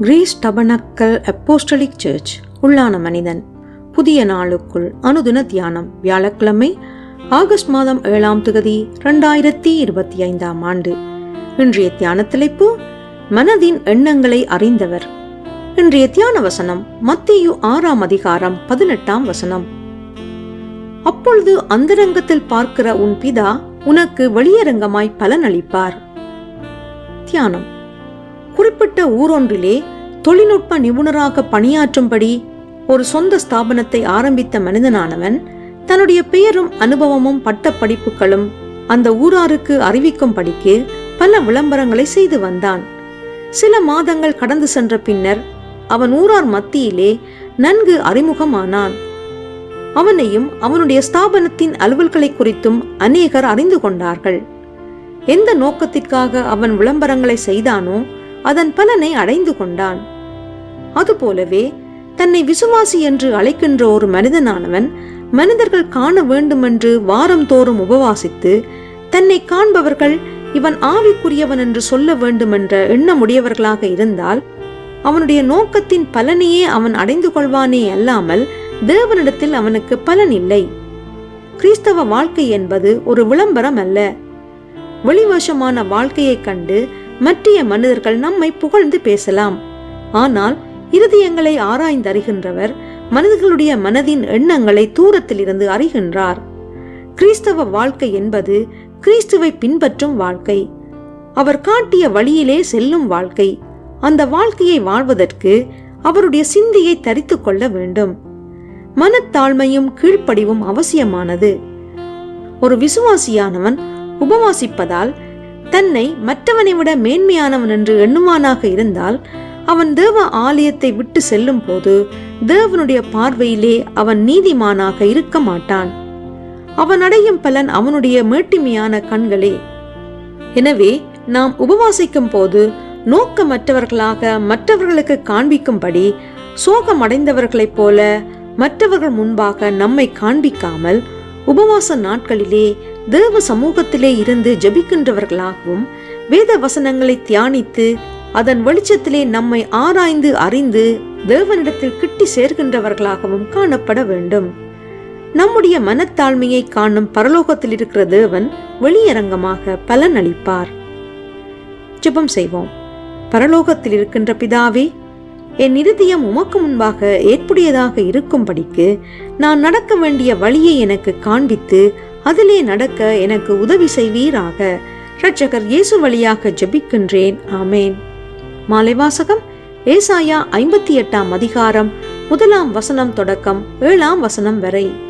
Greece tabernacle apostolic search உள்ளான மனிதன். புதிய நாளுக்குள் அனுதின தியானம் வியாழக்கிழமை ஆகஸ்ட் மாதம் ஏழாம் தொகுதி ரெண்டாயிரத்தி இருபத்தி ஐந்தாம் ஆண்டு. இன்றைய தியான தலைப்பு மனதின் எண்ணங்களை அறிந்தவர். இன்றைய தியான வசனம் மத்தியு ஆறாம் அதிகாரம் பதினெட்டாம் வசனம். அப்பொழுது அந்தரங்கத்தில் பார்க்கிற உன் பிதா உனக்கு வெளியரங்கமாய் பலனளிப்பார். தியானம். குறிப்பிட்ட ஊரொன்றிலே தொழில்நுட்ப நிபுணராக பணியாற்றும்படி ஒரு சொந்த ஸ்தாபனத்தை ஆரம்பித்த மனிதனானவன் தன்னுடைய பெயரும் அனுபவமும் பட்ட படிப்புகளும் அந்த ஊராருக்கு அறிவிக்கும் படிக்கு பல விளம்பரங்களை செய்து வந்தான். சில மாதங்கள் கடந்து சென்ற பின்னர் அவன் ஊரார் மத்தியிலே நன்கு அறிமுகமானான். அவனையும் அவனுடைய ஸ்தாபனத்தின் அலுவல்களை குறித்தும் அநேகர் அறிந்து கொண்டார்கள். எந்த நோக்கத்திற்காக அவன் விளம்பரங்களை செய்தானோ அதன் பலனை அடைந்து கொண்டான். அதுபோலவே தன்னை விசுவாசி என்று அழைக்கின்ற ஒரு மனிதனானவன் மனிதர்கள் காண வேண்டுமென்று வாரம் தோறும் உபவாசித்து தன்னை காண்பவர்கள் இவன் ஆவிக்குரியவன் என்று சொல்ல வேண்டுமென்ற எண்ணமுடையவர்களாக இருந்தால் அவனுடைய நோக்கத்தின் பலனையே அவன் அடைந்து கொள்வானே அல்லாமல் தேவனிடத்தில் அவனுக்கு பலன் இல்லை கிறிஸ்தவ வாழ்க்கை என்பது ஒரு விளம்பரம் அல்ல. வெளிவசமான வாழ்க்கையைக் கண்டு மற்றைய மனிதர்கள் நம்மை புகழ்ந்து பேசலாம். ஆனால் இருதயங்களை ஆராய்ந்தறிகின்றவர் மனிதர்களுடைய மனதின் எண்ணங்களை தூரத்தில் இருந்து அறிகின்றார். கிறிஸ்தவ வாழ்க்கை என்பது கிறிஸ்துவை பின்பற்றும் வாழ்க்கை. அவர் காட்டிய வழியிலே செல்லும் வாழ்க்கை. அந்த வாழ்க்கையை வாழ்வதற்கு அவருடைய சிந்தையை தரித்து கொள்ள வேண்டும். மனத்தாழ்மையும் கீழ்ப்படிவும் அவசியமானது. ஒரு விசுவாசியானவன் உபவாசிப்பதால் தன்னை மற்றவனை விட மேன்மையானவன் என்று எண்ணுமானாக இருந்தால் அவன் தேவ ஆலயத்தை விட்டு செல்லும் போது தேவனுடைய பார்வையிலே அவன் நீதிமானாக இருக்க மாட்டான். அவன் அடையும் பலன் அவனுடைய மேட்டிமையான கண்களே. எனவே நாம் உபவாசிக்கும் போது நோக்கமற்றவர்களாக மற்றவர்களுக்கு காண்பிக்கும்படி சோகமடைந்தவர்களைப் போல மற்றவர்கள் முன்பாக நம்மை காண்பிக்காமல் உபவாச நாட்களிலே தேவ சமூகத்திலே இருந்து ஜபிக்கின்றவர்களாகவும் வேத வசனங்களை தியானித்து அதன் வெளிச்சத்திலே நம்மை ஆராய்ந்து அறிந்து தேவனிடத்தில் கிட்டி சேர்கின்றவர்களாகவும் காணப்பட வேண்டும். நம்முடைய மனத்தாழ்மையை காணும் பரலோகத்தில் இருக்கிற தேவன் வெளியரங்கமாக பலன் அளிப்பார் ஜெபம் செய்வோம். பரலோகத்தில் இருக்கின்ற பிதாவே என் இருதயம் உமக்கு முன்பாக ஏற்புடையதாக இருக்கும்படிக்கு நான் நடக்க வேண்டிய வழியை எனக்கு காண்பித்து அதிலே நடக்க எனக்கு உதவி செய்வீராக. ரட்சகர் இயேசு வழியாக ஜெபிக்கின்றேன். ஆமேன். மாலைவாசகம் ஏசாயா ஐம்பத்தி எட்டாம் அதிகாரம் முதலாம் வசனம் தொடக்கம் ஏழாம் வசனம் வரை.